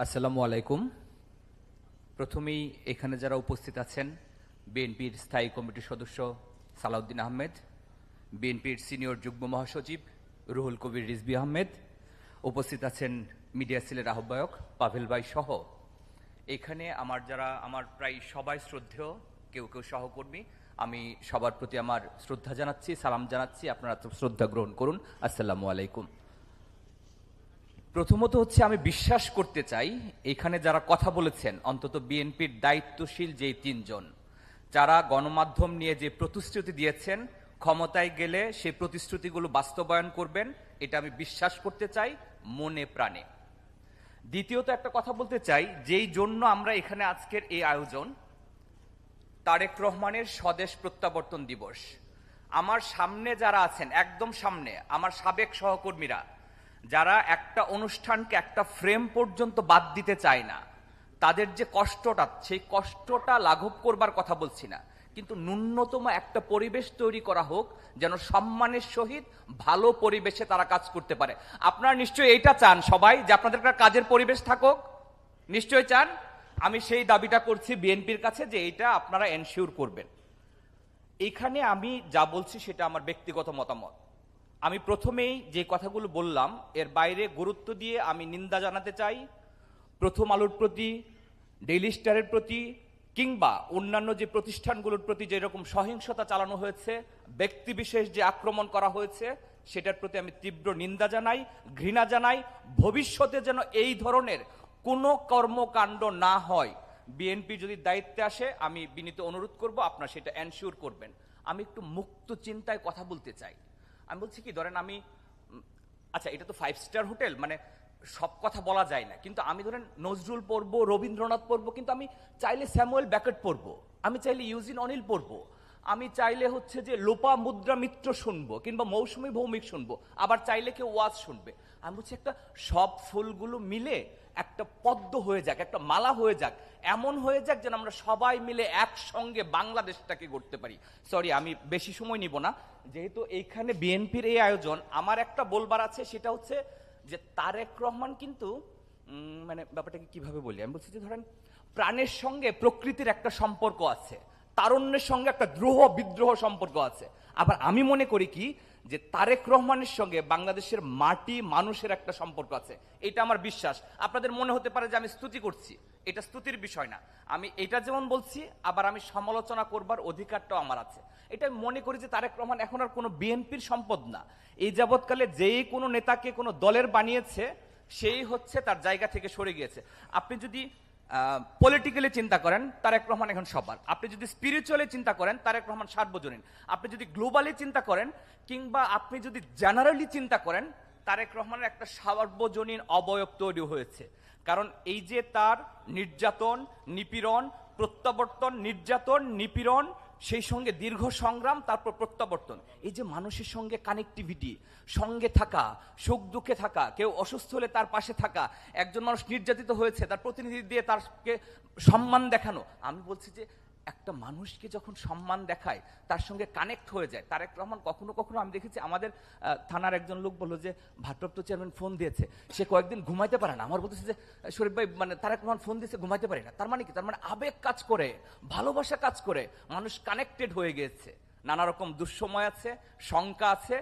আসসালামু আলাইকুম। প্রথমেই এখানে যারা উপস্থিত আছেন, বিএনপির স্থায়ী কমিটির সদস্য সালাউদ্দিন আহমেদ, বিএনপির সিনিয়র যুগ্ম মহাসচিব রুহুল কবির রিজবি আহমেদ, উপস্থিত আছেন মিডিয়া সেলের আহ্বায়ক পাভেল ভাই সহ। এখানে আমার যারা, আমার প্রায় সবাই শ্রদ্ধেয়, কেউ কেউ সহকর্মী, আমি সবার প্রতি আমার শ্রদ্ধা জানাচ্ছি, সালাম জানাচ্ছি, আপনারা শ্রদ্ধা গ্রহণ করুন। আসসালামু আলাইকুম। প্রথমত হচ্ছে আমি বিশ্বাস করতে চাই, এখানে যারা কথা বলেছেন, অন্তত বিএনপির দায়িত্বশীল যেই তিনজন, যারা গণমাধ্যম নিয়ে যে প্রতিশ্রুতি দিয়েছেন, ক্ষমতায় গেলে সেই প্রতিশ্রুতিগুলো বাস্তবায়ন করবেন, এটা আমি বিশ্বাস করতে চাই, মনে প্রাণে। দ্বিতীয়ত একটা কথা বলতে চাই, যেই জন্য আমরা এখানে আজকের এই আয়োজন, তারেক রহমানের স্বদেশ প্রত্যাবর্তন দিবস। আমার সামনে যারা আছেন, একদম সামনে, আমার সাবেক সহকর্মীরা যারা একটা অনুষ্ঠানকে একটা ফ্রেম পর্যন্ত বাদ দিতে চায় না, তাদের যে কষ্টটা, সেই কষ্টটা লাঘব করবার কথা বলছি না। কিন্তু ন্যূনতম একটা পরিবেশ তৈরি করা হোক, যেন সম্মানের সহিত ভালো পরিবেশে তারা কাজ করতে পারে। আপনারা নিশ্চয়ই এইটা চান সবাই, যে আপনাদের একটা কাজের পরিবেশ থাকুক? নিশ্চয়ই চান? আমি সেই দাবিটা করছি বিএনপির কাছে যে এইটা আপনারা এনশিওর করবেন। এখানে আমি যা বলছি সেটা আমার ব্যক্তিগত মতামত। আমি প্রথমেই যে কথাগুলো বললাম, এর বাইরে গুরুত্ব দিয়ে আমি নিন্দা জানাতে চাই। প্রথম আলোর প্রতি, ডেইলি স্টারের প্রতি, কিংবা অন্যান্য যে প্রতিষ্ঠানগুলোর প্রতি যেরকম সহিংসতা চালানো হয়েছে, ব্যক্তিবিশেষ যে আক্রমণ করা হয়েছে, সেটার প্রতি আমি তীব্র নিন্দা জানাই, ঘৃণা জানাই। ভবিষ্যতে যেন এই ধরনের কোনো কর্মকাণ্ড না হয় বিএনপি যদি দায়িত্বে আসে, আমি বিনীত অনুরোধ করব, আপনারা সেটা এনশিওর করবেন। আমি একটু মুক্ত চিন্তায় কথা বলতে চাই। আমি বলছি কি, ধরেন আমি আচ্ছা এটা তো ফাইভ স্টার হোটেল মানে সব কথা বলা যায় না। কিন্তু আমি ধরেন নজরুল পড়ব, রবীন্দ্রনাথ পড়ব, কিন্তু আমি চাইলে স্যামুয়েল ব্যাকেট পড়ব, আমি চাইলে ইউজিন অনিল পড়ব, আমি চাইলে হচ্ছে যে লোপা মুদ্রা মিত্র শুনব, কিংবা মৌসুমী ভৌমিক শুনব, আবার চাইলে কেউ ওয়াজ শুনবে। আমি বলছি একটা সব ফুলগুলো মিলে একটা পদ্ম হয়ে যাক, একটা মালা হয়ে যাক, এমন হয়ে যাক যেন আমরা সবাই মিলে একসঙ্গে বাংলাদেশটাকে গড়তে পারি। সরি আমি বেশি সময় নিব না। যেহেতু এইখানে বিএনপির এই আয়োজন, আমার একটা বলবার আছে, সেটা হচ্ছে যে তারেক রহমান কিন্তু মানে ব্যাপারটাকে কীভাবে বলি? আমি বলছি যে ধরেন, প্রাণের সঙ্গে প্রকৃতির একটা সম্পর্ক আছে, তারণ্যের সঙ্গে একটা দ্রোহ বিদ্রোহ সম্পর্ক আছে। আবার আমি মনে করি কি যে তারেক রহমানের সঙ্গে বাংলাদেশের মাটি মানুষের একটা সম্পর্ক আছে। এটা আমার বিশ্বাস। আপনাদের মনে হতে পারে যে আমি স্তুতি করছি। এটা স্তুতির বিষয় না। আমি এটা যেমন বলছি, আবার আমি সমালোচনা করবার অধিকারটাও আমার আছে। এটা আমি মনে করি যে তারেক রহমান এখন আর কোনো বিএনপির সম্পদ না। এই যাবৎকালে যেই কোনো নেতাকে কোনো দলের বানিয়েছে, সেই হচ্ছে তার জায়গা থেকে সরে গিয়েছে। আপনি যদি পলিটিক্যালি চিন্তা করেন, তারেক রহমান এখন সবার। আপনি যদি স্পিরিচুয়ালি চিন্তা করেন, তারেক রহমান সার্বজনীন। আপনি যদি গ্লোবালি চিন্তা করেন, কিংবা আপনি যদি জেনারেলি চিন্তা করেন, তারেক রহমানের একটা সার্বজনীন অবয়ব তৈরি হয়েছে। কারণ এই যে তার নির্যাতন, নিপীড়ন, প্রত্যাবর্তন, নির্যাতন, নিপীড়ন সেই সঙ্গে দীর্ঘ সংগ্রাম, তারপর প্রত্যাবর্তন। এই যে মানুষের সঙ্গে কানেকটিভিটি সঙ্গে থাকা, সুখ দুঃখে থাকা, কেউ অসুস্থ হলে তার পাশে থাকা, একজন মানুষ নির্যাতিত হয়েছে, তার প্রতিনিধি দিয়ে তারকে সম্মান দেখানো, আমি বলছি যে একটা মানুষকে যখন সম্মান দেখায়, তার সঙ্গে কানেক্ট হয়ে যায়। তারেক রহমান কখনো কখনো, আমি দেখেছি আমাদের থানার একজন লোক বলল যে, ভারপ্রাপ্ত চেয়ারম্যান ফোন দিয়েছে। সে কয়েকদিন ঘুমাইতে পারে না। আমার বলতেছে যে, শরীফ ভাই মানে তারেক রহমান ফোন দিয়েছে, ঘুমাইতে পারে না। তার মানে কি? তার মানে আবেগ কাজ করে, ভালোবাসা কাজ করে, মানুষ কানেক্টেড হয়ে গিয়েছে নানা রকম দুঃসময় আছে, শঙ্কা আছে।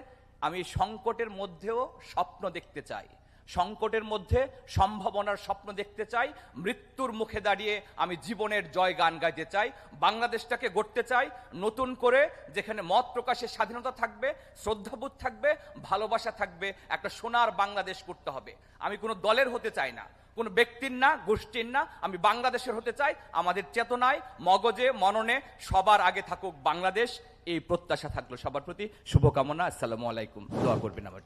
আমি সংকটের মধ্যেও স্বপ্ন দেখতে চাই। সংকটের মধ্যে সম্ভাবনার স্বপ্ন দেখতে চাই, মৃত্যুর মুখে দাঁড়িয়ে আমি জীবনের জয় গান গাইতে চাই, বাংলাদেশটাকে গড়তে চাই, নতুন করে যেখানে মত প্রকাশের স্বাধীনতা থাকবে, শ্রদ্ধাবোধ থাকবে, ভালোবাসা থাকবে, একটা সোনার বাংলাদেশ করতে হবে। আমি কোনো দলের হতে চাই না, কোনো ব্যক্তির না, গোষ্ঠীর না, আমি বাংলাদেশের হতে চাই, আমাদের চেতনায়, মগজে, মননে সবার আগে থাকুক বাংলাদেশ, এই প্রত্যাশা থাকল সবার প্রতি। শুভকামনা, আসসালামু আলাইকুম। দোয়া করবেন আমার।